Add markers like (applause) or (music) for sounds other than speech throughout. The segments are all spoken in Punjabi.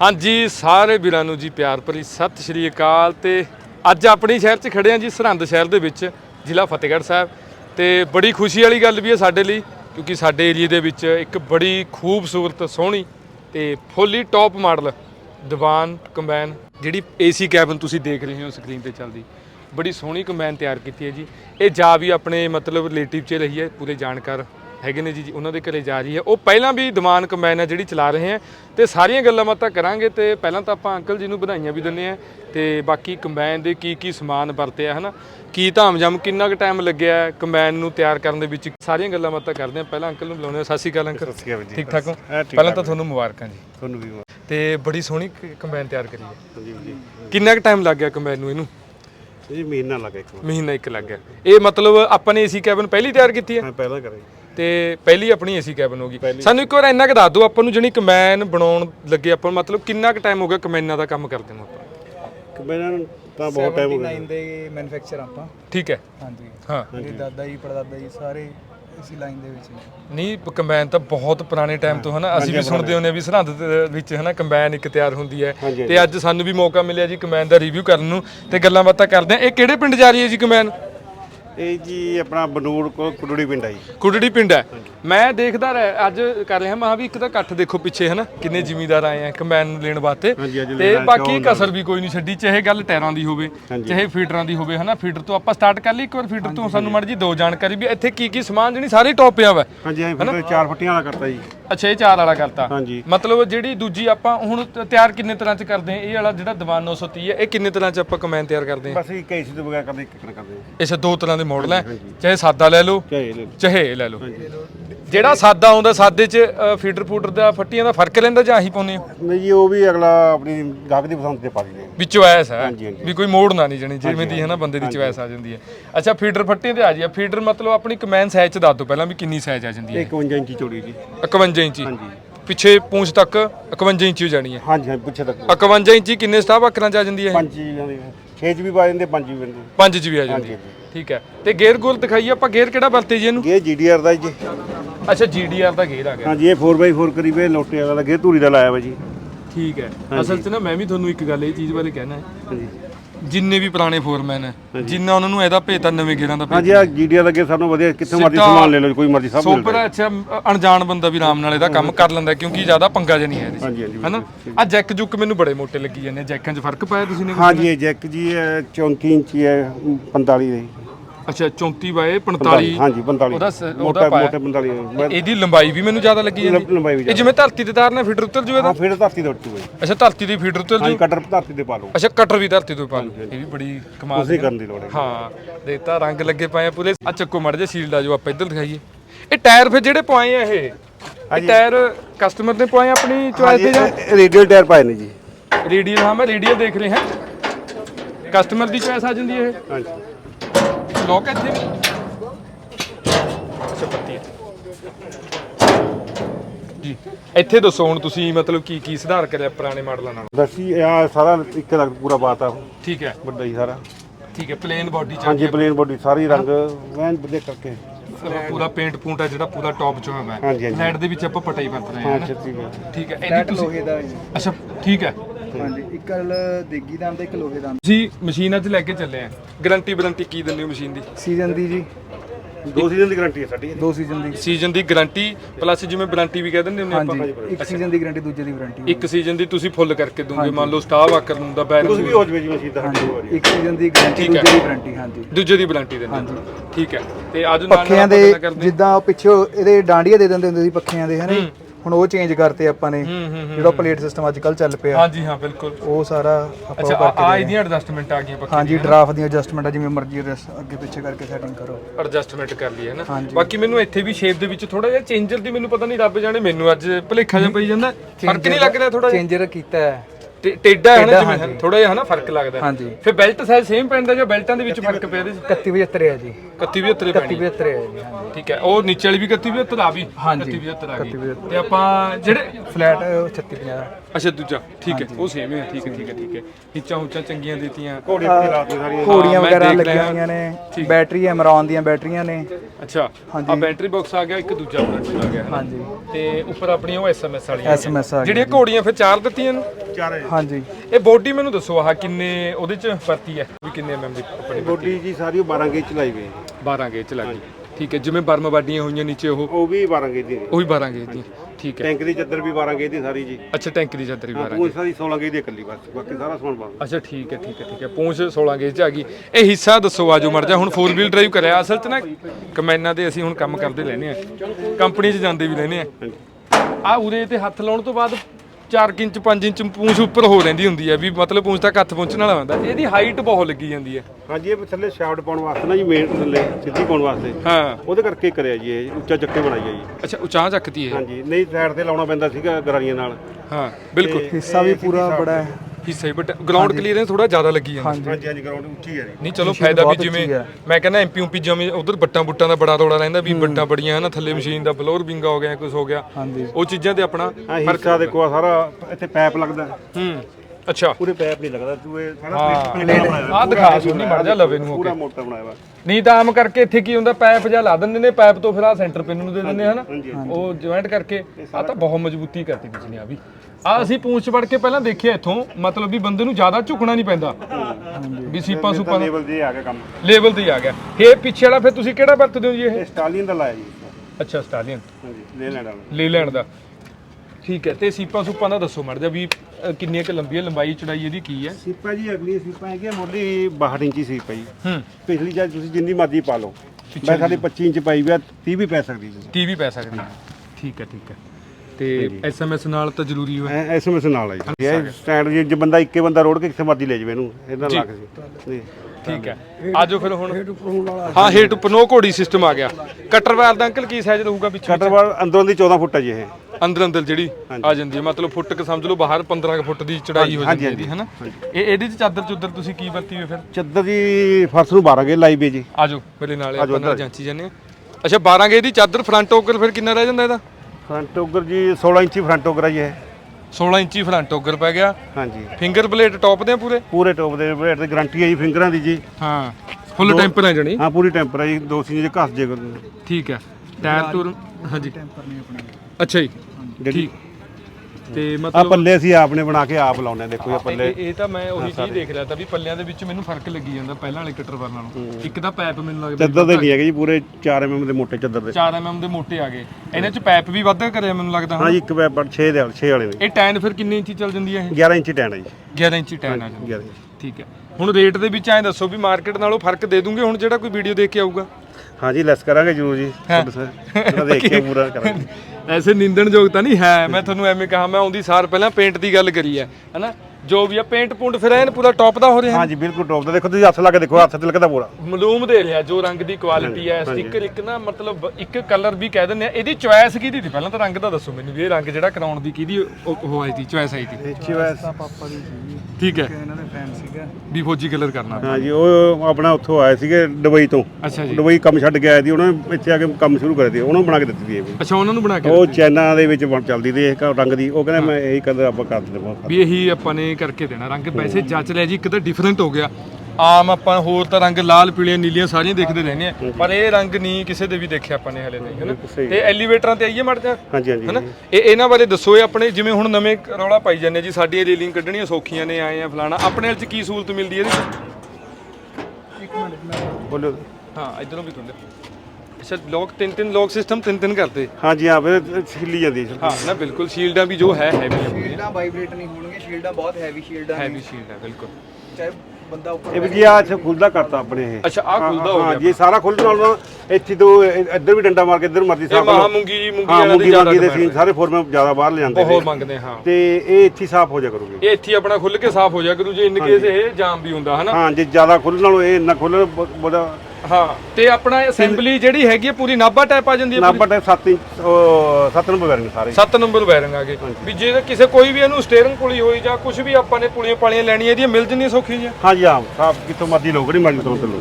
ਹਾਂਜੀ, ਸਾਰੇ ਵੀਰਾਂ ਨੂੰ ਜੀ ਪਿਆਰ ਭਰੀ ਸਤਿ ਸ਼੍ਰੀ ਅਕਾਲ ਤੇ ਅੱਜ ਆਪਣੀ ਸ਼ਹਿਰ 'ਚ ਖੜੇ ਹਾਂ ਜੀ, ਸਰਹੰਦ ਸ਼ਹਿਰ ਦੇ ਵਿੱਚ, ਜ਼ਿਲ੍ਹਾ ਫਤਿਹਗੜ੍ਹ ਸਾਹਿਬ ਤੇ ਬੜੀ ਖੁਸ਼ੀ ਵਾਲੀ ਗੱਲ ਵੀ ਹੈ ਸਾਡੇ ਲਈ, ਕਿਉਂਕਿ ਸਾਡੇ ਏਰੀਆ ਦੇ ਵਿੱਚ ਇੱਕ ਬੜੀ ਖੂਬਸੂਰਤ, ਸੋਹਣੀ ਤੇ fully top model Dewan combine, ਜਿਹੜੀ ਏਸੀ ਕੈਬਨ ਤੁਸੀਂ ਦੇਖ ਰਹੇ ਹੋ ਸਕਰੀਨ ਤੇ ਚੱਲਦੀ, ਬੜੀ ਸੋਹਣੀ ਕੰਬਾਈਨ ਤਿਆਰ ਕੀਤੀ ਹੈ ਜੀ। ਇਹ ਜਾ ਵੀ ਆਪਣੇ ਮਤਲਬ ਰਿਲੇਟਿਵ 'ਚ ਰਹੀ ਹੈ, ਪੂਰੇ ਜਾਣਕਾਰ ਹੈਗੇ ਨੇ ਜੀ ਉਹਨਾਂ ਦੇ ਘਰੇ ਜਾ ਰਹੀ ਹੈ। ਉਹ ਪਹਿਲਾਂ ਵੀ ਦੀਵਾਨ ਕੰਬਾਈਨ ਹੈ ਜਿਹੜੀ ਚਲਾ ਰਹੇ ਹੈ ਤੇ ਸਾਰੀਆਂ ਗੱਲਾਂ ਬਾਤਾਂ ਕਰਾਂਗੇ ਤੇ ਪਹਿਲਾਂ ਤਾਂ ਆਪਾਂ ਅੰਕਲ ਜੀ ਨੂੰ ਵਧਾਈਆਂ ਵੀ ਦਿੰਦੇ ਆ ਤੇ ਬਾਕੀ ਕੰਬਾਈਨ ਦੇ ਕੀ ਕੀ ਸਮਾਨ ਵਰਤਿਆ ਹਨਾ? ਕੀ ਧਾਮਜਮ ਕਿੰਨਾ ਕੁ ਟਾਈਮ ਲੱਗਿਆ ਹੈ ਕੰਬਾਈਨ ਨੂੰ ਤਿਆਰ ਕਰਨ ਦੇ ਵਿੱਚ? ਸਾਰੀਆਂ ਗੱਲਾਂ ਬਾਤਾਂ ਕਰਦੇ ਆ ਪਹਿਲਾਂ ਅੰਕਲ ਨੂੰ ਬੁਲਾਉਂਦੇ ਆ ਸਤਿ ਸ਼੍ਰੀ ਅਕਾਲ ਅੰਕਲ। ਸਤਿ ਸ਼੍ਰੀ ਅਕਾਲ ਜੀ। ਠੀਕ ਠਾਕ ਹੋ? ਹਾਂ, ਪਹਿਲਾਂ ਤਾਂ ਤੁਹਾਨੂੰ ਮੁਬਾਰਕਾਂ ਜੀ। ਤੁਹਾਨੂੰ ਵੀ ਤੇ ਬੜੀ ਸੋਹਣੀ ਕੰਬਾਈਨ ਤਿਆਰ ਕਰੀ ਹੈ। ਜੀ ਜੀ ਕਿੰਨਾ ਕੁ ਟਾਈਮ ਲੱਗ ਗਿਆ ਕੰਬਾਈਨ ਨੂੰ ਇਹਨੂੰ? ਇਹ ਮਹੀਨਾ ਲੱਗਾ ਇੱਕ ਮਹੀਨਾ ਇੱਕ ਲੱਗ ਗਿਆ। ਇਹ ਮਤਲਬ ਆਪਾਂ ਨੇ ਏਸੀ ਕੈਬਨ ਪਹਿਲੀ ਤਿਆਰ ਕੀਤੀ ਹੈ? ਮੈਂ ਪਹਿਲਾਂ ਕਰੇ ਤੇ ਪਹਿਲੀ ਆਪਣੀ ਏਸੀ ਕੈਬਨ ਹੋ ਗਈ। ਸਾਨੂੰ ਇੱਕ ਵਾਰ ਇੰਨਾ ਕੁ ਦੱਸ ਦਿਓ ਆਪਾਂ ਨੂੰ ਜਿਹੜੀ ਕਮੈਨ ਬਣਾਉਣ ਲੱਗੇ ਆਪਾਂ ਨੂੰ ਮਤਲਬ ਕਿੰਨਾ ਕੁ ਟਾਈਮ ਹੋ ਗਿਆ ਕਮੈਨਾਂ ਦਾ ਕੰਮ ਕਰਦੇ ਨੂੰ ਆਪਾਂ? ਕਮੈਨਾਂ ਤਾਂ ਬਹੁਤ ਟਾਈਮ ਹੋ ਗਿਆ। 79 ਦੇ ਮੈਨੂਫੈਕਚਰ ਆਪਾਂ। ਠੀਕ ਹੈ। ਹਾਂਜੀ। ਹਾਂ। ਮੇਰੇ ਦਾਦਾ ਜੀ ਪੜਦਾਦਾ ਜੀ ਸਾਰੇ ਇਸੀ ਲਾਈਨ ਦੇ ਵਿੱਚ ਨੇ ਨਹੀਂ ਕੰਬਾਈਨ ਤਾਂ ਬਹੁਤ ਪੁਰਾਣੇ ਟਾਈਮ ਤੋਂ ਹਨਾ ਅਸੀਂ ਵੀ ਸੁਣਦੇ ਹੁੰਦੇ ਆ ਵੀ ਸਰਹੰਦ ਦੇ ਵਿੱਚ ਹਨਾ ਕੰਬਾਈਨ ਇੱਕ ਤਿਆਰ ਹੁੰਦੀ ਹੈ। ਹਾਂਜੀ, ਤੇ ਅੱਜ ਸਾਨੂੰ ਵੀ ਮੌਕਾ ਮਿਲਿਆ ਜੀ ਕੰਬਾਈਨ ਦਾ ਰਿਵਿਊ ਕਰਨ ਨੂੰ ਤੇ ਗੱਲਾਂ ਬਾਤਾਂ ਕਰਦੇ ਆ ਇਹ ਕਿਹੜੇ ਪਿੰਡ ਜਾ ਰਹੀ ਹੈ ਜੀ ਕੰਬਾਈਨ ਇਹ ਜੀ ਆਪਣਾ ਬਨੂੜ ਕੋ ਕੁੜੜੀ ਪਿੰਡ ਆ ਜੀ। ਕੁੜੜੀ ਪਿੰਡ ਹੈ। ਮੈਂ ਦੇਖਦਾ ਰਹਿ ਅੱਜ ਕਰ ਰਿਹਾ ਮਹਾ ਵੀ ਇੱਕ ਤਾਂ ਇਕੱਠ ਦੇਖੋ ਪਿੱਛੇ ਹਨਾ? ਕਿੰਨੇ ਜ਼ਿਮੀਦਾਰ ਆਏ ਆ ਕੰਬਾਈਨ ਲੈਣ ਵਾਸਤੇ। ਹਾਂਜੀ, ਅੱਜ ਤੇ ਲੈਣਾ ਬਾਕੀ ਕਸਰ ਵੀ ਕੋਈ ਨਹੀਂ ਛੱਡੀ ਚਾਹੇ ਗੱਲ ਟਾਇਰਾਂ ਦੀ ਹੋਵੇ। ਚਾਹੇ ਫੀਡਰਾਂ ਦੀ ਹੋਵੇ ਹਨਾ? ਫੀਡਰ ਤੋਂ ਆਪਾਂ ਸਟਾਰਟ ਕਰ ਲਈ ਇੱਕ ਵਾਰ ਫੀਡਰ ਤੋਂ ਸਾਨੂੰ ਮੜ ਜੀ ਦੋ ਜਾਣਕਾਰੀ ਵੀ ਇੱਥੇ ਕੀ ਕੀ ਸਮਾਨ ਜਿਹੜੀ ਸਾਰੇ ਟੌਪ ਪਿਆ ਵਾ। ਹਾਂਜੀ ਹਾਂ ਫਿਰ ਚਾਰ ਫੱਟੀਆਂ ਵਾਲਾ ਕਰਤਾ ਜੀ। ਅੱਛਾ ਇਹ ਚਾਰ ਵਾਲਾ ਕਰਤਾ। ਹਾਂਜੀ। ਮਤਲਬ ਜਿਹੜੀ ਦੂਜੀ ਆਪਾਂ ਹੁਣ ਤ- ਤਿਆਰ ਕਿੰਨੇ ਤਰ੍ਹਾਂ ਚ ਕਰਦੇ ਆ? ਇਹ ਵਾਲਾ ਜਿਹੜਾ ਦੀਵਾਨ 930 ਹੈ ਇਹ ਕਿੰਨੇ ਤਰ੍ਹਾਂ ਚ ਆਪਾਂ ਕੰਬਾਈਨ ਤਿਆਰ ਕਰਦੇ ਆ? ਬਸ ਇੱਕ ਏਸੀ ਤੋਂ ਬਗੈਰ ਕਰਦੇ ਇੱਕ ਇੱਕ ਕਰਦੇ ਹਾਂ। ਇਸ ਦੋ ਤਰ੍ਹਾਂ ਦੇ ਮਾਡਲ ਹੈ ਚਾਹੇ ਸਾਦਾ ਲੈ ਲਓ ਚਾਹੇ ਲੈ ਲਓ। ਜਿਹੜਾ ਸਾਦਾ ਆਉਂਦਾ ਸਾਦੇ 'ਚ ਫੀਡਰ ਫੂਡਰ ਦਾ ਫੱਟੀਆਂ ਦਾ ਫ਼ਰਕ ਲੈਂਦਾ ਜਾਂ ਆਹੀ ਪਾਉਂਦੇ ਨਹੀਂ ਜੀ ਉਹ ਵੀ ਅਗਲਾ ਆਪਣੀ ਗਾਹਕ ਦੀ ਪਸੰਦ ਤੇ ਪਾ ਲੈਂਦੇ ਵੀ ਚੁਆਇਸ ਹੈ? ਵੀ ਕੋਈ ਮੋੜ ਨਾ ਨਹੀਂ ਜਣੀ ਜਿਵੇਂ ਦੀ ਹੈ ਨਾ ਬੰਦੇ ਦੀ ਚੁਆਇਸ ਆ ਜਾਂਦੀ ਹੈ। ਅੱਛਾ ਫੀਡਰ ਫੱਟੀਆਂ ਤੇ ਆ ਜੀ ਫੀਡਰ ਮਤਲਬ ਆਪਣੀ ਕਮੈਨ ਸਾਈਜ਼ 'ਚ ਦੱਸ ਦਿਓ ਪਹਿਲਾਂ ਵੀ ਕਿੰਨੀ ਸਾਈਜ਼ ਆ ਜਾਂਦੀ ਹੈ। 51 ਇੰਚੀ ਚੌੜੀ ਜੀ। 51 ਇੰਚੀ। ਹਾਂਜੀ। ਪਿੱਛੇ ਪੂੰਛ ਤੱਕ 51 ਇੰਚੀ ਹੋ ਜਾਣੀ ਹੈ। ਹਾਂਜੀ ਹਾਂਜੀ ਪਿੱਛੇ ਤੱਕ। 51 ਇੰਚੀ ਕਿੰਨੇ ਸਟਾਫ ਅੱਖਰਾਂ 'ਚ ਆ ਜਾਂਦੀ ਹੈ? 5 ਇੰਚੀ 6 GB ਆ ਜਾਂਦੇ 5 GB ਬੰਦੇ 5 GB ਆ ਜਾਂਦੀ। ਹਾਂਜੀ। ਠੀਕ ਹੈ। ਤੇ ਗੇਅਰ ਗੋਲ ਦਿਖਾਈ ਆਪਾਂ ਗੇਅਰ ਕਿਹੜਾ ਵਰਤੇ ਜੀ ਇਹਨੂੰ? ਇਹ GDR ਦਾ ਜੀ। ਅੱਛਾ GDR ਦਾ ਗੇਅਰ ਆ ਗਿਆ। ਹਾਂਜੀ ਇਹ 4x4 ਕਰੀਬ ਇਹ ਲੋਟੇ ਵਾਲਾ ਦਾ ਧੂਰੀ ਦਾ ਲਾਇਆ ਵਾ ਜੀ। ਠੀਕ ਹੈ। ਅਸਲ 'ਚ ਨਾ ਮੈਂ ਵੀ ਤੁਹਾਨੂੰ ਇੱਕ ਗੱਲ ਇਹ ਚੀਜ਼ ਬਾਰੇ ਕਹਿਣਾ ਹੈ। ਹਾਂਜੀ। ਜਿੰਨੇ ਵੀ ਪੁਰਾਣੇ ਫੋਰਮੈਨ ਹੈ ਜਿੰਨਾ ਉਹਨਾਂ ਨੂੰ ਇਹਦਾ ਭੇਤਾ ਨਵੇਂ ਗੇਅਰਾਂ ਦਾ ਹਾਂਜੀ ਆ ਜੀਡੀਆਰ ਲੱਗੇ ਸਾਨੂੰ ਵਧੀਆ ਕਿੱਥੇ ਮਰਜ਼ੀ ਸਮਾਨ ਲੈ ਲਓ ਕੋਈ ਮਰਜ਼ੀ ਸਭ ਮਿਲਦਾ ਸੋਪਰ ਅੱਛਾ ਅਣਜਾਣ ਬੰਦਾ ਵੀ ਆਰਾਮ ਨਾਲ ਇਹਦਾ ਕੰਮ ਕਰ ਲੈਂਦਾ ਕਿਉਂਕਿ ਜ਼ਿਆਦਾ ਪੰਗਾ ਜਿਹਾ ਨਹੀਂ ਹੈ ਇਹਦੇ ਹਨਾ? ਆ ਜੈਕ ਜੁੱਕ ਮੈਨੂੰ ਬੜੇ ਮੋਟੇ ਲੱਗੀ ਜਾਂਦੇ ਜੈਕਾਂ 'ਚ ਫ਼ਰਕ ਪਾਇਆ ਤੁਸੀਂ ਨੇ? ਹਾਂਜੀ ਇਹ ਜੈਕ ਜੀ ਇਹ 34 ਇੰਚੀ ਹੈ 45 ਦੇ। ਅੱਛਾ 34 ਬਾਏ 45 ਹਾਂਜੀ 45 ਉਹਦਾ ਸ- ਉਹਦਾ ਮੋਟਾ ਪਾਇਆ। ਮੋਟੇ 45 ਮੈਂ ਇਹਦੀ ਲੰਬਾਈ ਵੀ ਮੈਨੂੰ ਜ਼ਿਆਦਾ ਲੱਗੀ ਜਾਂਦੀ। ਲੰਬਾਈ ਵੀ ਇਹ ਜਿਵੇਂ ਧਰਤੀ ਤੇ ਤਾਰਨਾ ਫੀਡਰ ਉੱਤਰ ਜੂ ਇਹਦਾ? ਹਾਂ ਫਿਰ ਧਰਤੀ ਦੇ ਉੱਤੇ ਹੋਈ। ਅੱਛਾ ਧਰਤੀ ਦੀ ਫੀਡਰ ਉੱਤਰ ਹਾਂਜੀ ਜੂ। ਕਟਰ ਧਰਤੀ ਦੇ ਪਾ ਲਓ। ਅੱਛਾ ਕਟਰ ਵੀ ਧਰਤੀ ਤੋਂ ਪਾ ਲਓ। ਇਹ ਵੀ ਬੜੀ ਕਮਾਲ ਉਸੇ ਕਰਨ ਦੀ ਲੋੜ ਹੈ। ਹਾਂ ਦੇਖਤਾ ਰੰਗ ਲੱਗੇ ਪਏ ਆ ਪੂਰੇ। ਆ ਚੱਕੋ ਮੜ ਜੇ ਸੀਲਡ ਆ ਜੋ ਆਪਾਂ ਇੱਧਰ ਦਿਖਾਈਏ। ਇਹ ਟਾਇਰ ਫਿਰ ਜਿਹੜੇ ਪਵਾਏ ਆ ਇਹ? ਇਹ ਟਾਇਰ ਕਸਟਮਰ ਨੇ ਪਵਾਏ ਆ ਆਪਣੀ ਚੁਆਇਸ ਦੇ ਜਾਂ? ਰੇਡੀਅਲ ਟਾਇਰ ਪਾਏ ਨੇ ਜੀ। ਰੇਡੀਅਲ ਹਾਂ ਮੈਂ ਰੇਡੀਅਲ ਦੇਖ ਰਿਹਾ। ਕਸਟਮਰ ਦੀ ਚੁਆਇਸ ਆ ਜਾਂਦੀ ਇਹ। ਹਾਂਜੀ। ਲੋਕ ਇੱਥੇ ਵੀ? ਅੱਛਾ ਪੱਤੀ ਹੈ ਜੀ। ਇੱਥੇ ਦੱਸੋ ਹੁਣ ਤੁਸੀਂ ਮਤਲਬ ਕੀ ਕੀ ਸੁਧਾਰ ਕਰਿਆ ਪੁਰਾਣੇ ਮਾਡਲਾਂ ਨਾਲ? ਦੱਸੀ ਆ ਸਾਰਾ ਇੱਕ ਲੱਖ ਪੂਰਾ ਪਾਤਾ ਠੀਕ ਹੈ। ਵੱਡਾ ਹੀ ਸਾਰਾ। ਠੀਕ ਹੈ ਪਲੇਨ ਬਾਡੀ ਚ ਹਾਂਜੀ ਪਲੇਨ ਬੋਡੀ ਸਾਰੀ ਰੰਗ ਵੈਨ ਵਧੀਆ ਕਰਕੇ। ਪੂਰਾ ਪੇਂਟ ਪੂੰਟ ਆ ਜਿਹੜਾ ਪੂਰਾ ਟੌਪ ਚ ਹੋਇਆ ਹਾਂਜੀ, ਹੈ ਹਾਂਜੀ। ਲਾਈਟ ਦੇ ਵਿੱਚ ਆਪਾਂ ਪਟਾਈ ਵਰਤ ਰਹੇ ਹਾਂ ਹਾਂ ਨਾ। ਛੱਤੀ ਠੀਕ ਹੈ ਇਹਦੀ ਤੁਸੀਂ ਲੋਹੇ ਦਾ ਜੀ ਅੱਛਾ ਠੀਕ ਹੈ। ਹਾਂਜੀ। ਇੱਕ ਅਲ ਦੇਗੀ ਦਾ ਆਉਂਦਾ ਇੱਕ ਲੋਹੇ ਦਾ ਤੁਸੀਂ ਮਸ਼ੀਨ ਅੱਜ ਲੈ ਕੇ ਚੱਲੇ ਆ। ਗਾਰੰਟੀ ਵਾਰੰਟੀ ਕੀ ਦਿੰਦੇ ਹੋ ਮਸ਼ੀਨ ਦੀ? ਸੀਜ਼ਨ ਦੀ ਜੀ। ਦੋ ਸੀਜ਼ਨ ਦੀ ਗਾਰੰਟੀ ਹੈ ਸਾਡੀ। ਦੋ ਸੀਜ਼ਨ ਦੀ। ਸੀਜ਼ਨ ਦੀ ਗਾਰੰਟੀ ਪਲੱਸ ਜਿਵੇਂ ਵਾਰੰਟੀ ਵੀ ਕਹਿ ਦਿੰਦੇ ਹੁੰਦੇ ਆਪਾਂ। ਹਾਂਜੀ ਇੱਕ ਸੀਜ਼ਨ ਦੀ ਗਾਰੰਟੀ ਦੂਜੇ ਦੀ ਵਾਰੰਟੀ ਇੱਕ ਸੀਜ਼ਨ ਦੀ ਤੁਸੀਂ ਫੁੱਲ ਕਰਕੇ ਦੋਗੇ ਮੰਨ ਲਓ ਸਟਾਫ ਆਕਰ ਨੂੰ ਦਾ ਬੈਲੈਂਸ ਕੁਝ ਵੀ ਹੋ ਜਵੇ ਜੀ ਮਸ਼ੀਨ ਦਾ ਸਾਡੀ ਹੋ ਇੱਕ ਸੀਜ਼ਨ ਦੀ ਗਾਰੰਟੀ ਦੂਜੇ ਦੀ ਵਾਰੰਟੀ ਹਾਂਜੀ। ਦੂਜੇ ਦੀ ਵਾਰੰਟੀ ਦਿੰਦੇ ਠੀਕ ਹੈ। ਤੇ ਅੱਜ ਨਾਲ ਪੱਖਿਆਂ ਆਪਾਂ ਦੇ ਜਿੱਦਾਂ ਪਿੱਛੇ ਇਹਦੇ ਡਾਂਡੀਆਂ ਦੇ ਦਿੰਦੇ ਹੁੰਦੇ ਸੀ ਪੱਖਿਆਂ ਦੇ ਹਨਾ ਹੁਣ ਉਹ ਚੇਂਜ ਕਰਤੇ ਆਪਾਂ ਨੇ ਜਿਹੜਾ ਪਲੇਟ ਸਿਸਟਮ ਅੱਜ ਕੱਲ ਚੱਲ ਪਿਆ। ਹਾਂਜੀ ਹਾਂ ਬਿਲਕੁਲ। ਉਹ ਸਾਰਾ ਆਪਾਂ ਅੱਛਾ ਆ- ਇਹਦੀਆਂ ਐਡਜਸਟਮੈਂਟ ਆ ਗਈਆਂ ਪੱਕੀ ਹਾਂਜੀ ਡਰਾਫਟ ਦੀਆਂ ਐਡਜਸਟਮੈਂਟਾਂ ਜਿਵੇਂ ਮਰਜ਼ੀ ਅੱਗੇ ਪਿੱਛੇ ਕਰਕੇ ਸੈਟਿੰਗ ਕਰੋ। ਐਡਜਸਟਮੈਂਟ ਕਰ ਲਈ ਹੈ ਨਾ। ਬਾਕੀ ਮੈਨੂੰ ਇੱਥੇ ਵੀ ਸ਼ੇਪ ਦੇ ਵਿੱਚ ਥੋੜਾ ਜਿਹਾ ਚੇਂਜਰ ਦੀ ਮੈਨੂੰ ਪਤਾ ਨਹੀਂ ਰੱਬ ਜਾਣੇ ਮੈਨੂੰ ਅੱਜ ਭਲੇਖਾ ਜਿਹਾ ਪਈ ਜਾਂਦਾ। ਫ਼ਰਕ ਨਹੀਂ ਲੱਗ ਰਿਹਾ ਥੋੜਾ ਜਿਹਾ? ਚੇਂਜਰ ਕੀਤਾ ਹੈ ਟੇ- ਟੇਢਾ ਹੈ ਨਾ ਜਿਵੇਂ ਥੋੜਾ ਜਿਹਾ ਹਨਾ ਫ਼ਰਕ ਲੱਗਦਾ। ਹੈ। ਹਾਂਜੀ। ਫਿਰ ਬੈਲਟ ਸਾਈਜ਼ ਸੇਮ ਪੈਂਦਾ ਜਾਂ ਬੈਲਟਾਂ ਦੇ ਵਿੱਚ ਫ਼ਰਕ ਪਿਆ ਇਹਦੇ 'ਚ 3175 ਹੈ ਜੀ। 31 72 ਪੈਣੀ 3175 ਹੈ ਜੀ ਹਾਂਜੀ। ਠੀਕ ਹੈ। ਉਹ ਨੀਚੇ ਵਾਲੀ ਵੀ 31 72 ਆ ਵੀ ਹਾਂਜੀ। 31 72 ਆ 31 ਗਈ। 72 ਤੇ ਆਪਾਂ ਜਿਹੜੇ ਫਲੈਟ 3650 ਅੱਛਾ ਦੂਜਾ। ਠੀਕ ਹੈ। ਉਹ ਸੇਮ ਹੈ ਠੀਕ ਹੈ ਠੀਕ ਹੈ ਠੀਕ ਹੈ। ਹਿੱਚਾਂ ਹੁੱਚਾਂ ਚੰਗੀਆਂ ਦਿੱਤੀਆਂ। ਘੋੜੀ ਘੋੜੀਆਂ ਮੈਂ ਵਗੈਰਾ ਦੇਖ ਲੱਗੀਆਂ ਲਿਆ। ਹੋਈਆਂ ਨੇ। ਬੈਟਰੀ ਐਮਰੌਨ ਦੀਆਂ ਬੈਟਰੀਆਂ ਨੇ। ਅੱਛਾ। ਆ ਬੈਟਰੀ ਬਾਕਸ ਆ ਗਿਆ ਇੱਕ ਦੂਜਾ ਬੈਟਰੀ ਆ ਗਿਆ। ਹੈ ਨਾ? ਹਾਂਜੀ। ਤੇ ਉੱਪਰ ਆਪਣੀ ਉਹ ਐਸਐਮਐਸ ਵਾਲੀਆਂ ਐਸਐਮਐਸ ਆ ਜਿਹੜੀਆਂ ਘੋੜੀਆਂ ਫਿਰ ਚਾਰ ਦਿੱਤੀਆਂ ਨੇ? ਚਾਰ। ਹਾਂਜੀ। ਇਹ ਬੋਡੀ ਮੈਨੂੰ ਦੱਸੋ ਆਹ ਕਿੰਨੇ ਉਹਦੇ ਚ ਵਰਤੀ ਹੈ? ਵੀ ਕਿੰਨੇ ਐਮਐਮ ਦੀ ਆਪਣੀ ਬੋਡੀ ਜੀ ਸਾਰੀ ਉਹ 12 ਗੇਜ ਚਲਾਈ ਹੈ। 12 ਗੇਜ ਚ ਲੱਗੀ ਠੀਕ ਹੈ ਜਿਵੇਂ ਬਰਮ ਬਾਡੀਆਂ ਹੋਈਆਂ ਨੀਚੇ ਉਹ। ਉਹ ਵੀ 12 ਗੇਜ ਦੀ ਉਹ ਵੀ 12 ਗੇਜ ਦੀ ਠੀਕ ਹੈ। ਟੈਂਕ ਦੀ ਚੱਦਰ ਵੀ 12 ਗੇਜ ਦੀ ਸਾਰੀ ਜੀ। ਅੱਛਾ ਟੈਂਕ ਦੀ ਚਾਦਰ ਵੀ 12 ਉਹ ਸਾਰੀ 16 ਗੇਜ ਦੀ ਇਕੱਲੀ ਬਸ ਬਾਕੀ ਸਾਰਾ ਸਮਾਨ ਬਾਹਰ ਅੱਛਾ ਠੀਕ ਹੈ ਠੀਕ ਹੈ ਠੀਕ ਹੈ। ਪੂੰਛ 16 ਗੇਜ ਚ ਆ ਗਈ। ਇਹ ਹਿੱਸਾ ਦੱਸੋ ਆਜੋ ਮਰ ਜਾ। ਹੁਣ 4 ਵੀਲ ਡਰਾਈਵ ਕਰਿਆ ਅਸਲ ਚ ਨਾ ਕਮੈਨਾਂ ਦੇ ਅਸੀਂ ਹੁਣ ਕੰਮ ਕਰਦੇ ਲੈਨੇ ਆ ਕੰਪਨੀ 'ਚ ਜਾਂਦੇ ਵੀ ਲੈਨੇ ਆ ਆ ਉਰੇ ਤੇ ਹੱਥ ਲਾਉਣ ਤੋਂ ਬਾਅਦ 4 ਇੰਚ 5 ਇੰਚ ਪੂੰਛ ਉੱਪਰ ਹੋ ਰਹਿੰਦੀ ਹੁੰਦੀ ਹੈ ਵੀ ਮਤਲਬ ਪੂੰਛ ਤੱਕ ਹੱਥ ਪਹੁੰਚਣ ਵਾਲਾ ਹੁੰਦਾ। ਇਹਦੀ ਹਾਈਟ ਬਹੁਤ ਲੱਗੀ ਜਾਂਦੀ ਹੈ। ਹਾਂਜੀ ਇਹ ਥੱਲੇ ਸ਼ਾਫਟ ਪਾਉਣ ਵਾਸਤੇ ਨਾ ਜੀ ਮੇਨ ਥੱਲੇ ਸਿੱਧੀ ਪਾਉਣ ਵਾਸਤੇ। ਹਾਂ। ਉਹਦੇ ਕਰਕੇ ਕਰਿਆ ਜੀ ਇਹ ਉੱਚਾ ਚੱਕੇ ਬਣਾਈ ਹੈ ਜੀ। ਅੱਛਾ ਉਚਾਂ ਚੱਕਦੀ ਹੈ ਹਾਂਜੀ ਨਹੀਂ ਸਾਈਡ ਤੇ ਲਾਉਣਾ ਪੈਂਦਾ ਸੀਗਾ ਗਰਾਰੀਆਂ ਨਾਲ। ਹਾਂ ਬਿਲਕੁਲ। ਹਿੱਸਾ ਵੀ ਪੂਰਾ ਬੜਾ ਹੈ। ਹਿੱਸਾ ਹੀ ਬਟ ਗਰਾਊਂਡ ਕਲੀਅਰੈਂਸ ਥੋੜਾ ਜ਼ਿਆਦਾ ਲੱਗੀ ਜਾਂਦਾ ਹਾਂਜੀ। ਹਾਂਜੀ ਹਾਂਜੀ ਗਰਾਊਂਡ ਉੱਚੀ ਹੈ ਜੀ। ਨਹੀਂ ਚਲੋ ਫਾਇਦਾ ਵੀ ਜਿਵੇਂ ਹੈ। ਮੈਂ ਕਹਿੰਦਾ ਐਮਪੀ ਉਮਪੀ ਜਿਵੇਂ ਉਧਰ ਬੱਟਾਂ ਬੁੱਟਾਂ ਦਾ ਬੜਾ ਰੋਲਾ ਰਹਿੰਦਾ ਵੀ ਬੱਟਾਂ ਬੜੀਆਂ ਹਨਾ ਥੱਲੇ ਮਸ਼ੀਨ ਦਾ ਫਲੋਰ ਵਿੰਗਾ ਹੋ ਗਿਆ ਕੁਝ ਹੋ ਗਿਆ। ਉਹ ਚੀਜ਼ਾਂ ਤੇ ਆਪਣਾ ਹਾਂ ਹਿੱਸਾ ਦੇਖੋ ਆਹ ਸਾਰਾ ਇੱਥੇ ਪੈਪ ਲੱਗਦਾ ਹੂੰ। ਅੱਛਾ। ਪੂਰੇ ਪੈਪ ਨਹੀਂ ਲੱਗਦਾ ਤੂੰ ਇਹ ਸਾਰਾ ਹਾਂ। ਪਲੇਟ ਆਹ ਦਿਖਾ ਸੁਣੀ ਮੜ ਜਾ ਲਵੇ ਨੂੰ ਹੋ ਪੂਰਾ ਮੋਟਾ ਬਣਾਇਆ ਵਾ ਨਹੀਂ ਤਾਂ ਆਮ ਕਰਕੇ ਇੱਥੇ ਕੀ ਹੁੰਦਾ ਪਾਈਪ ਜਾਂ ਲਾ ਦਿੰਦੇ ਨੇ ਪਾਈਪ ਤੋਂ ਫਿਰ ਆ ਸੈਂਟਰ ਪਿੰਨ ਨੂੰ ਦੇ ਦਿੰਦੇ ਹਨਾ? ਉਹ ਜੁਆਇੰਟ ਕਰਕੇ ਆ ਤਾਂ ਬਹੁਤ ਮਜ਼ਬੂਤੀ ਕਰਤੀ ਨੇ ਆ ਵੀ। ਆ ਅਸੀਂ ਪੂੰਛ ਵੜ ਕੇ ਪਹਿਲਾਂ ਦੇਖਿਆ ਇੱਥੋਂ ਮਤਲਬ ਵੀ ਬੰਦੇ ਨੂੰ ਜ਼ਿਆਦਾ ਝੁਕਣਾ ਨਹੀਂ ਪੈਂਦਾ। ਵੀ ਸੀਪਾਂ ਸੂਪਾਂ ਦਾ ਲੈਵਲ ਆ ਗਿਆ ਕੰਮ। ਲੈਵਲ ਤੇ ਹੀ ਆ ਗਿਆ। ਇਹ ਪਿੱਛੇ ਵਾਲਾ ਫਿਰ ਤੁਸੀਂ ਕਿਹੜਾ ਵਰਤਦੇ ਹੋ ਜੀ ਇਹ? ਇਹ ਸਟਾਲੀਨ ਦਾ ਲਾਇਆ ਜੀ। ਅੱਛਾ ਸਟਾਲੀਅਨ। ਹਾਂਜੀ ਲੈ ਲੈਣਾ ਲੈ ਲੈਣ ਦਾ। ਠੀਕ ਹੈ ਤੇ ਸੀਪਾਂ ਸੂਪਾਂ ਦਾ ਦੱਸੋ ਮੜ ਜਾ ਵੀ ਅ, ਕਿੰਨੀਆਂ ਕੁ ਲੰਬੀਆਂ ਲੰਬਾਈ ਚੜਾਈ ਇਹਦੀ ਕੀ ਹੈ? ਸੀਪਾ ਜੀ ਅਗਲੀ ਸੀਪਾ ਹੈਗੀ ਮੋਢੀ 62 ਇੰਚੀ ਸੀਪਾ ਜੀ। ਹੂੰ। ਪਿਛਲੀ ਜਾਂ ਤੁਸੀਂ ਜਿੰਨੀ ਮਰਜ਼ੀ ਪਾ ਲਓ। ਮੈਂ ਸਾਡੀ 25 ਇੰਚ ਪਾਈ ਵੀ 30 ਵੀ ਪੈ ਸਕਦੀ ਜੀ। ਟੀਵੀ ਪੈ ਸਕਦੀ ਹੈ। ਠੀਕ ਹੈ ਠੀਕ ਹੈ। ਤੇ ਐਸਐਮਐਸ ਨਾਲ ਤਾਂ ਜ਼ਰੂਰੀ ਹੋਇਆ। ਐਸਐਮਐਸ ਨਾਲ ਆ ਜੀ। ਇਹ ਸਟੈਂਡ ਜੀ ਜੇ ਬੰਦਾ ਇੱਕੇ ਬੰਦਾ ਰੋੜ ਕੇ ਕਿੱਥੇ ਮਰਜ਼ੀ ਲੈ ਜਾਵੇ ਇਹਨੂੰ ਇਹਦਾ ਲੱਗ ਜੀ। ਠੀਕ ਹੈ। ਆਜੋ ਫਿਰ ਹੁਣ। ਹਾਂ ਹੇਠ ਉੱਪਰ ਨੋ ਘੋੜੀ ਸਿਸਟਮ ਆ ਗਿਆ। ਕਟਰ ਵਾਰ ਦਾ ਅੰਕਲ ਕੀ ਸਾਈਜ਼ ਰਹੂਗਾ ਪਿੱਛੇ ਕਟਰ ਬਾਰ ਅੰਦਰੋਂ ਦੀ 14 ਫੁੱਟ ਹੈ ਜੀ ਇਹ। ਅੰਦਰ ਅੰਦਰ ਜਿਹੜੀ ਆ ਜਾਂਦੀ ਹੈ। ਮਤਲਬ ਫੁੱਟ ਕ ਸਮਝ ਲਓ ਬਾਹਰ 15 ਕੁ ਫੁੱਟ ਦੀ ਚੜਾਈ ਹੋ ਜਾਂਦੀ ਹੈ ਹੈਨਾ? ਇਹ ਇਹਦੇ ਚ ਚਾਦਰ ਚੁੱਦਰ ਤੁਸੀਂ ਕੀ ਵਰਤੀ ਹੋਈ ਫਿਰ? ਚੱਦਰ ਦੀ ਫਰਸ਼ ਨੂੰ 12 ਗੇ ਲਾਈ ਵੀ ਜੀ। ਆਜੋ ਮੇਰੇ ਨਾਲ ਆਪਾਂ ਨਾਲ ਜਾਂਚੀ ਜਾਂਦੇ ਹਾਂ। ਅੱਛਾ 12 ਗੇਜ ਦੀ ਚਾਦਰ ਫਰੰਟ ਓਕਰ ਫਿਰ ਕਿੰਨਾ ਰਹਿ ਜਾਂਦਾ ਇਹਦਾ? ਫਰੰਟ ਓਗਰ ਜੀ 16 ਇੰਚੀ ਫਰੰਟ ਓਗਰ ਹੈ ਜੀ ਇਹ। 16 ਇੰਚੀ ਫਰੰਟ ਓਕਰ ਪੈ ਗਿਆ। ਹਾਂਜੀ। ਫਿੰਗਰ ਪਲੇਟ ਟੌਪ ਦੇ ਆ ਪੂਰੇ? ਪੂਰੇ ਟੋਪ ਦੇ ਰੇਟ ਤੇ ਗਾਰੰਟੀ ਹੈ ਜੀ ਫਿੰਗਰਾਂ ਦੀ ਜੀ। ਹਾਂ ਫੁੱਲ ਟੈਂਪਰ ਹੈ ਜਣੀ। ਹਾਂ ਪੂਰੀ ਟੈਂਪਰ ਹੈ ਜੀ ਦੋ ਸੀ ਜੇ ਘਸ ਜੇ। ਠੀਕ ਹੈ। ਟਾਇਰ ਟੂਰ ਹਾਂਜੀ। ਅੱਛਾ ਜੀ। ਜਿਹੜੀ ਤੇ ਆ ਮਤਲਬ ਪੱਲੇ ਅਸੀਂ ਆਪਨੇ ਬਣਾ ਕੇ ਆਪ ਲਾਉਨੇ ਆ ਦੇਖੋ ਇਹ ਪੱਲੇ ਇਹ ਇਹ ਤਾਂ ਮੈਂ ਉਹੀ ਚੀਜ਼ ਦੇਖ ਰਿਹਾ ਤਾਂ ਵੀ ਪੱਲਿਆਂ ਦੇ ਵਿੱਚ ਮੈਨੂੰ ਫ਼ਰਕ ਲੱਗੀ ਜਾਂਦਾ ਪਹਿਲਾਂ ਵਾਲੇ ਕਟਰ ਵਾਰ ਨਾਲੋਂ ਇੱਕ ਤਾਂ ਪੈਪ ਮੈਨੂੰ ਲੱਗਦਾ ਚੱਦਰ ਦੇ ਨਹੀਂ ਹੈਗੇ ਜੀ ਪੂਰੇ 4 ਐਮਐਮ ਦੇ ਮੋਟੇ ਚੱਦਰ ਦੇ। 4 mm ਦੇ ਮੋਟੇ ਆ ਗਏ। ਇਹਨਾਂ ਚ ਪੈਪ ਵੀ ਵੱਧ ਕਰਿਆ ਮੈਨੂੰ ਲੱਗਦਾ ਹਾਂ ਜੀ ਇੱਕ ਪੈਪ 6 ਦੇ 6 ਵਾਲੇ ਇਹ ਟੈਨ ਫਿਰ ਕਿੰਨੀ ਇੰਚੀ ਚੱਲ ਜਾਂਦੀ ਹੈ 11 ਇੰਚੀ ਟੈਂਡ ਹੈ ਜੀ। ਇਹ 11 ਇੰਚੀ ਟੈਨ ਆ ਜਾਂਦੀ 11 ਇੰਚੀ। ਠੀਕ ਹੈ। ਹੁਣ ਰੇਟ ਦੇ ਵਿੱਚ ਐਂ ਦੱਸੋ ਵੀ ਮਾਰਕੀਟ ਨਾਲੋਂ ਫ਼ਰਕ ਦੇ ਦੂੰਗੇ ਹੁਣ ਜਿਹੜਾ ਕੋਈ ਵੀਡੀਓ ਦੇਖ ਕੇ ਆਊਗਾ? ਹਾਂ ਜੀ ਲੈਸ ਕਰਾਂਗੇ ਜਰੂਰ ਜੀ। ਤੁਹਾਡੇ ਦੇਖ ਕੇ ਪੂਰਾ ਕਰਾਂਗੇ। ਐਸੇ ਨਿੰਦਣਯੋਗ ਤਾਂ ਨਹੀਂ ਹੈ। ਮੈਂ ਤੁਹਾਨੂੰ ਐਵੇਂ ਕਹਾ, ਮੈਂ ਆਉਂਦੀ ਸਾਰ ਪਹਿਲਾਂ ਪੇਂਟ ਦੀ ਗੱਲ ਕਰੀ ਹੈ, ਹਨਾ? ਜੋ ਵੀ ਆ ਪੇਂਟ ਪੁੰਟ ਫਿਰ ਐਨ ਪੂਰਾ ਟੌਪ ਦਾ ਹੋ ਰਿਹਾ। ਹਾਂ ਜੀ ਬਿਲਕੁਲ ਟੌਪ ਦਾ। ਦੇਖੋ ਤੁਸੀਂ ਹੱਥ ਲਾ ਕੇ ਦੇਖੋ ਹੱਥ ਤਿਲਕਦਾ ਪੂਰਾ। ਮਲੂਮ ਦੇ ਰਿਹਾ ਜੋ ਰੰਗ ਦੀ ਕੁਆਲਿਟੀ ਹੈ ਸਟicker ਇੱਕ ਨਾ ਮਤਲਬ ਇੱਕ ਕਲਰ ਵੀ ਕਹਿ ਦਿੰਦੇ ਆ। ਇਹਦੀ ਚੁਆਇਸ ਕਿਹਦੀ ਸੀ? ਪਹਿਲਾਂ ਤਾਂ ਰੰਗ ਦਾ ਦੱਸੋ ਮੈਨੂੰ ਵੀ ਇਹ ਰੰਗ ਜਿਹੜਾ ਕਰਾਉਣ ਦੀ ਕਿਹਦੀ ਉਹ ਆਈ ਸੀ ਚੁਆਇਸ ਆਈ ਸੀ? ਐਚਯੂਐਸ ਪਾਪਾ ਦੀ ਸੀ ਠੀਕ ਹੈ। ਇਹਨਾਂ ਦੇ ਫੈਨ ਸੀਗਾ। ਵੀ ਫੌਜੀ ਕਲਰ ਕਰਨਾ। ਹਾਂ ਜੀ ਉਹ ਆਪਣਾ ਉੱਥੋਂ ਆਏ ਸੀਗੇ ਦੁਬਈ ਤੋਂ। ਅੱਛਾ ਜੀ। ਦੁਬਈ ਕੰਮ ਛੱਡ ਕੇ ਆਏ ਸੀ ਉਹਨਾਂ ਨੇ ਇੱਥੇ ਆ ਕੇ ਕੰਮ ਸ਼ੁਰੂ ਕਰ ਦਿੱਤਾ ਉਹਨਾਂ ਨੂੰ ਬਣਾ ਕੇ ਦਿੱਤੀ ਸੀ ਇਹ ਅੱਛਾ ਉਹਨਾਂ ਨੂੰ ਬਣਾ ਕੇ ਉਹ ਚਾਈਨਾ ਦੇ ਵਿੱਚ ਬਣ ਚੱਲਦੀ ਸੀ ਇਹ ਰੰਗ ਦੀ। ਉਹ ਕਹਿੰਦੇ ਮੈਂ ਇਹੀ ਕਲਰ ਆਪਾਂ ਕਰ ਦਿੰਦੇ ਹਾਂ ਵੀ ਇਹੀ ਆਪਾਂ ਨੇ ਕਰਕੇ ਦੇਣਾ। ਰੰਗ ਵੈਸੇ ਜੱਚ ਲਿਆ ਜੀ ਇੱਕ ਤਾਂ ਡਿਫਰੈਂਟ ਹੋ ਗਿਆ। ਆਮ ਆਪਾਂ ਹੋਰ ਤਾਂ ਰੰਗ ਲਾਲ ਪੀਲੀਆਂ ਨੀਲੀਆਂ ਸਾਰੀਆਂ ਦੇਖਦੇ ਰਹਿੰਦੇ ਆ ਪਰ ਇਹ ਰੰਗ ਨਹੀਂ ਕਿਸੇ ਦੇ ਵੀ ਦੇਖਿਆ ਆਪਾਂ ਨੇ ਹਲੇ ਨਹੀਂ ਹੈਨਾ। ਤੇ ਐਲੀਵੇਟਰਾਂ ਤੇ ਆਈਏ ਮੜ ਜਾ ਹਾਂਜੀ ਹਾਂਜੀ ਹੈਨਾ? ਇਹ ਇਹਨਾਂ ਬਾਰੇ ਦੱਸੋ ਇਹ ਆਪਣੇ ਜਿਵੇਂ ਹੁਣ ਨਵੇਂ ਰੌਲਾ ਪਾਈ ਜਾਂਦੇ ਜੀ ਸਾਡੀਆਂ ਰੇਲਿੰਗ ਕੱਢਣੀਆਂ ਸੌਖੀਆਂ ਨੇ ਆਏ ਆ ਫਲਾਣਾ। ਆਪਣੇ ਵਾਲ ਚ ਕੀ ਸਹੂਲਤ ਮਿਲਦੀ ਹੈ ਇਹਦੇ ਚ ਬੋਲੋ। ਹਾਂ ਇਧਰੋਂ ਵੀ ਤੁੰਦੇ ਅੱਛਾ ਲੋਕ ਤਿੰਨ ਤਿੰਨ ਲੋਕ ਸਿਸਟਮ ਤਿੰਨ ਤਿੰਨ ਕਰਦੇ। ਹਾਂਜੀ ਹਾਂ ਫਿਰ ਛਿੱਲੀ ਜਾਂਦੀ ਹੈ ਹਾਂ ਨਾ ਬਿਲਕੁਲ ਸ਼ੀਲਡਾਂ ਵੀ ਜੋ ਹੈ ਹੈਵੀ ਸ਼ੀਲਡਾਂ ਵਾਈਬ੍ਰੇਟ ਨਹੀਂ ਹੋਣਗੀਆਂ ਸ਼ੀਲਡਾਂ ਬਹੁਤ ਹੈਵੀ ਸ਼ੀਲਡਾਂ ਹੈਵੀ ਸ਼ੀਲਡ ਹੈ ਬਿਲਕੁਲ। ਚਾਹੇ ਬੰਦਾ ਉੱਪਰ ਇਹ ਵੀ ਜੀ ਆ ਅੱਛਾ ਖੁੱਲਦਾ ਕਰਤਾ ਆਪਣੇ ਇਹ। ਅੱਛਾ ਆ ਖੁੱਲਦਾ ਹੋ ਹਾਂ ਗਿਆ ਜੀ ਇਹ ਸਾਰਾ ਖੁੱਲਣ ਨਾਲ ਇੱਥੇ ਤੋਂ ਇਹ- ਇੱਧਰ ਵੀ ਡੰਡਾ ਮਾਰ ਕੇ ਇੱਧਰ ਮਰਦੀ ਇਹ ਸਾਫ਼ ਮਹਾ ਮੂੰਗੀ ਜੀ ਮੂੰਗੀ ਹਾਂ ਵਾਲਾ ਦੀ ਮੁੰਗੀ ਜ਼ਿਆਦਾ ਮੰਗੀ ਦੇ demand ਸੀਨ ਸਾਰੇ ਫੋਰਮੇ ਜ਼ਿਆਦਾ ਬਾਹਰ ਲੈ ਜਾਂਦੇ ਬਹੁਤ ਨੇ। ਮੰਗਦੇ ਹਾਂ। ਤੇ ਇਹ ਇੱਥੇ ਹੀ ਸਾਫ਼ ਹੋ ਜਾ ਕਰੂਗੇ। ਇਹ ਇੱਥੇ ਹੀ ਆਪਣਾ ਖੁੱਲ ਕੇ ਸਾਫ਼ ਹੋ ਜਾ ਕਰੂ ਜੇ ਇਨ ਕੇਸ ਇਹ ਜਾਮ ਵੀ ਹੁੰਦਾ ਹਨਾ। ਹਾਂ ਜੇ ਜ਼ਿਆਦਾ ਖੁੱਲਣ ਨਾਲੋਂ ਇਹ ਨਾ ਖੁੱਲਣ ਬੜਾ ਹਾਂ। ਤੇ ਆਪਣਾ ਅਸੈਂਬਲੀ ਜਿਹੜੀ ਹੈਗੀ ਹੈ ਪੂਰੀ ਨਾਭਾ ਟਾਈਪ ਆ ਜਾਂਦੀ ਹੈ ਟਾਈਪ 7 ਇੰਚ 7 ਨੰਬਰ ਵੈਰਿੰਗ ਸਾਰੇ। 7 ਨੰਬਰ ਵਾਇਰਿੰਗ ਆ ਗਏ ਵੀ ਜੇ ਕਿਸੇ ਕੋਈ ਵੀ ਇਹਨੂੰ ਸਟੀਅਰਿੰਗ ਪੁਲੀ ਹੋਈ ਜਾਂ ਕੁਝ ਵੀ ਆਪਾਂ ਨੇ ਪੁਲੀਆਂ ਪਾਲੀਆਂ ਲੈਣੀਆਂ ਇਹਦੀਆਂ ਮਿਲ ਜੰਦੀਆਂ ਸੌਖੀ ਜੀ ਹਾਂ ਜੀ ਹਾਂ ਸਾਫ਼ ਕਿੱਥੋਂ ਮਰਜ਼ੀ ਲੋਕ ਨਹੀਂ ਮਰਜ਼ੀ ਤੋਂ ਲੋ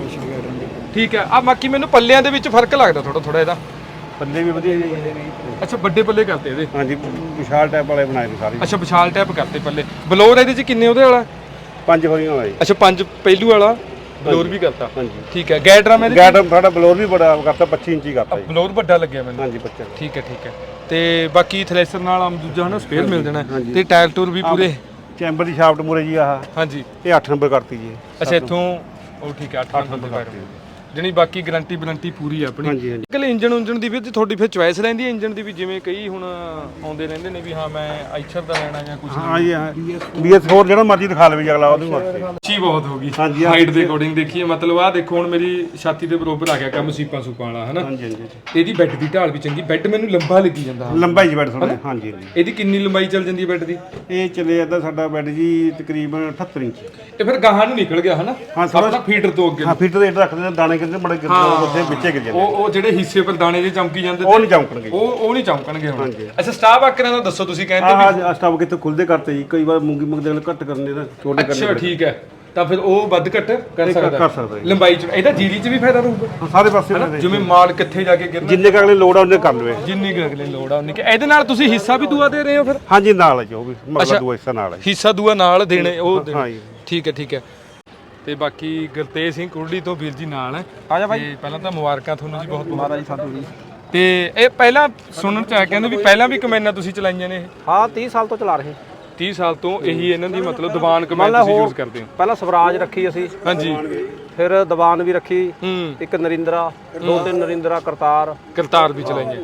ਠੀਕ ਹੈ। ਆ ਬਾਕੀ ਮੈਨੂੰ ਪੱਲਿਆਂ ਦੇ ਵਿੱਚ ਫ਼ਰਕ ਲੱਗਦਾ ਥੋੜਾ ਥੋੜਾ ਇਹਦਾ। ਪੱਲੇ ਵੀ ਵਧੀਆ ਜੀ। ਅੱਛਾ ਵੱਡੇ ਪੱਲੇ ਕਰਤੇ ਇਹਦੇ? ਹਾਂਜੀ ਵਿਸ਼ਾਲ ਟਾਈਪ ਵਾਲੇ ਬਣਾਏ ਨੇ ਸਾਰੇ। ਅੱਛਾ ਵਿਸ਼ਾਲ ਟਾਈਪ ਕਰਤੇ ਪੱਲੇ। ਬਲੋਰ ਇਹਦੇ ਚ ਕਿੰਨੇ ਉਹਦੇ ਵਾਲਾ? ਪੰਜ ਫਰੀਆਂ ਵਾਲਾ ਅੱਛਾ ਪੰਜ ਪਹਿਲੂ ਵਾਲਾ। ਬਲੋਰ ਵੀ ਕਰਤਾ। ਹਾਂਜੀ। ਠੀਕ ਹੈ। ਗੈਡਰਮ ਇਹਦੇ ਗੈਟ ਸਾਡਾ ਬਲੋਰ ਵੀ ਬੜਾ ਕਰਤਾ 25 ਇੰਚੀ ਕਰਤਾ ਜੀ। ਬਲੋਰ ਵੱਡਾ ਲੱਗਿਆ ਮੈਨੂੰ। ਹਾਂਜੀ ਬੱਚਾ ਠੀਕ ਹੈ ਠੀਕ ਹੈ। ਤੇ ਬਾਕੀ ਥ੍ਰੈਸ਼ਰ ਨਾਲ ਆਮ ਦੂਜਾ ਹਨਾ ਸਪੇਅਰ ਮਿਲ ਜਾਣਾ ਹਾਂਜੀ। ਤੇ ਟਾਇਰ ਟੂਰ ਵੀ ਪੂਰੇ। ਚੈਂਬਰ ਦੀ ਸ਼ਾਫਟ ਮੂਰੇ ਜੀ ਆਹ। ਹਾਂਜੀ। ਇਹ 8 ਨੰਬਰ ਕਰਤੀ ਜੀ। ਅੱਛਾ ਇੱਥੋਂ ਉਹ ਠੀਕ ਹੈ 8 ਨੰਬਰ ਕਰਤੀ। ਜਣੀ ਬਾਕੀ ਗਾਰੰਟੀ ਵਾਰੰਟੀ ਪੂਰੀ ਆ ਆਪਣੀ। ਹਾਂਜੀ ਹਾਂਜੀ। ਕੱਲ ਇੰਜਨ ਉਂਜਨ ਦੀ ਵੀ ਤੇ ਤੁਹਾਡੀ ਫਿਰ ਚੁਆਇਸ ਰਹਿੰਦੀ ਹੈ ਇੰਜਨ ਦੀ ਵੀ ਜਿਵੇਂ ਕਈ ਹੁਣ ਆਉਂਦੇ ਰਹਿੰਦੇ ਨੇ ਵੀ ਹਾਂ ਮੈਂ ਆਈਚਰ ਦਾ ਲੈਣਾ ਜਾਂ ਕੁਝ ਹਾਂ ਜੀ ਹਾਂ। BS4 ਜਿਹੜਾ ਮਰਜ਼ੀ ਦਿਖਾ ਲਵੇ ਜੀ ਅਗਲਾ ਉਹਦੇ ਵਾਸਤੇ। ਅੱਛੀ ਬਹੁਤ ਹੋ ਗਈ। ਹਾਂਜੀ। ਹਾਈਟ ਦੇ ਅਕੋਰਡਿੰਗ ਦੇਖੀਏ ਮਤਲਬ ਆਹ ਦੇਖੋ ਹੁਣ ਮੇਰੀ ਛਾਤੀ ਦੇ ਬਰੋਬਰ ਆ ਗਿਆ ਕੰਮ ਸੀਪਾਂ ਸੂਪਾਂ ਵਾਲਾ ਹਨਾ? ਹਾਂਜੀ ਹਾਂਜੀ ਤੇ ਇਹਦੀ ਬੈੱਡ ਦੀ ਢਾਲ ਵੀ ਚੰਗੀ ਬੈੱਡ ਮੈਨੂੰ ਲੰਬਾ ਲੱਗੀ ਜਾਂਦਾ। ਲੰਬਾਈ ਜੀ ਬੈਡ ਥੋੜਾ ਹਾਂਜੀ ਹਾਂਜੀ। ਇਹਦੀ ਕਿੰਨੀ ਲੰਬਾਈ ਚੱਲ ਜਾਂਦੀ ਹੈ ਬੈੱਡ ਦੀ? ਇਹ ਚੱਲੇ ਜਾਂਦਾ ਸਾਡਾ ਬੈਡ ਜੀ ਤਕਰੀਬਨ 78 ਇੰਚ। ਇਹ ਫਿਰ ਗਾਹਾਂ ਨੂੰ ਨਿਕਲ ਗਿਆ ਹਨਾ? ਹਾਂ, ਥੋੜ੍ਹਾ- ਆਪਣਾ ਫੀਡਰ ਤੋਂ ਅੱਗੇ ਹਾਂ ਫੀਟ ਦੇ ਰੇਟ ਰੱਖਦੇ ਨੇ ਦਾਣੇ ਕਿਤੇ ਬੜੇ ਗਿਰਦੇ ਉੱਥੇ ਵਿੱਚੇ ਗਿਰ ਜਾਂਦੇ। ਉਹ ਉਹ ਜਿਹੜੇ ਹਿੱਸੇ ਪਰ ਦਾਣੇ ਜੇ ਚਮਕੀ ਜਾਂਦੇ ਉਹ ਨਹੀਂ ਚਮਕਣਗੇ ਉਹ ਉਹ ਨਹੀਂ ਚਮਕਣਗੇ ਹੁਣ। ਅੱਛਾ ਸਟਾਫ ਆਕਰਾਂ ਦਾ ਦੱਸੋ ਤੁਸੀਂ ਕਹਿੰਦੇ ਆਹ ਸਟਾਪ ਕਿਤੇ ਖੁੱਲਦੇ ਕਰਤੇ ਜੀ। ਕਈ ਵਾਰ ਮੂੰਗੀ ਮੁੰਗਦੇ ਨਾਲ ਘੱਟ ਕਰਨੇ ਦਾ ਛੋਟੇ ਅੱਛਾ ਕਰਨੇ ਠੀਕ ਹੈ। ਤਾਂ ਫਿਰ ਉਹ ਵੱਧ ਘੱਟ ਕਰ ਸਕਦਾ। ਲੰਬਾਈ ਚ ਇਹਦਾ ਜੀਰੀ ਚ ਵੀ ਫਾਇਦਾ ਰਹੂਗਾ? ਸਾਰੇ ਪਾਸੇ। ਜਿਵੇਂ ਮਾਲ ਕਿੱਥੇ ਜਾ ਕੇ ਗਿਰਨਾ। ਜਿੰਨੇ ਕੁ ਅਗਲੇ ਲੋੜ ਆ ਉਹਨੇ ਕਰ ਲਵੇ। ਜਿੰਨੀ ਕੁ ਅਗਲੇ ਲੋੜ ਆ ਕੁ ਇਹਦੇ ਨਾਲ ਤੁਸੀਂ ਹਿੱਸਾ ਵੀ ਦੂਆ ਦੇ ਰਹੇ ਹੋ ਫਿਰ? ਹਾਂਜੀ ਨਾਲ ਹੈ ਜੀ ਵੀ। ਮਤਲਬ ਦੋ ਹਿੱਸਾ ਨਾਲ ਹੈ। ਹਿੱਸਾ ਦੂਆ ਨਾਲ ਦੇਣੇ ਉਹ ਠੀਕ ਹੈ ਠੀਕ ਹੈ। ਤੇ ਬਾਕੀ ਗੁਰਤੇਜ ਸਿੰਘ ਕੁਰੜੀ ਤੋਂ ਵੀਰ ਜੀ ਨਾਲ ਹੈ। ਆ ਜਾ ਬਾਈ। ਪਹਿਲਾਂ ਤਾਂ ਮੁਬਾਰਕਾਂ ਤੁਹਾਨੂੰ ਜੀ ਬਹੁਤ ਬਹੁਤ। ਜੀ ਸਾਧੂ ਜੀ। ਤੇ ਇਹ ਪਹਿਲਾਂ ਸੁਣਨ ਚ ਆਇਆ ਕਹਿੰਦੇ ਵੀ ਪਹਿਲਾਂ ਵੀ ਕਮੈਨਾਂ ਤੁਸੀਂ ਚਲਾਈਆਂ ਨੇ ਇਹ? ਹਾਂ 30 ਸਾਲ ਤੋਂ ਚਲਾ ਰਹੇ। 30 ਸਾਲ ਤੋਂ ਇਹੀ ਇਹਨਾਂ ਦੀ ਮਤਲਬ ਦੀਵਾਨ ਕਮੈਨ ਤੁਸੀਂ ਯੂਜ਼ ਕਰਦੇ ਹੋ। ਪਹਿਲਾਂ ਸਵਰਾਜ ਰੱਖੀ ਅਸੀਂ। ਹਾਂਜੀ। ਫਿਰ ਦੀਵਾਨ ਵੀ ਰੱਖੀ। ਹੂੰ। ਇੱਕ ਨਰਿੰਦਰਾ ਦੋ ਤਿੰਨ ਨਰਿੰਦਰਾ ਕਰਤਾਰ। ਕਰਤਾਰ ਵੀ ਚਲਾਈਆਂ।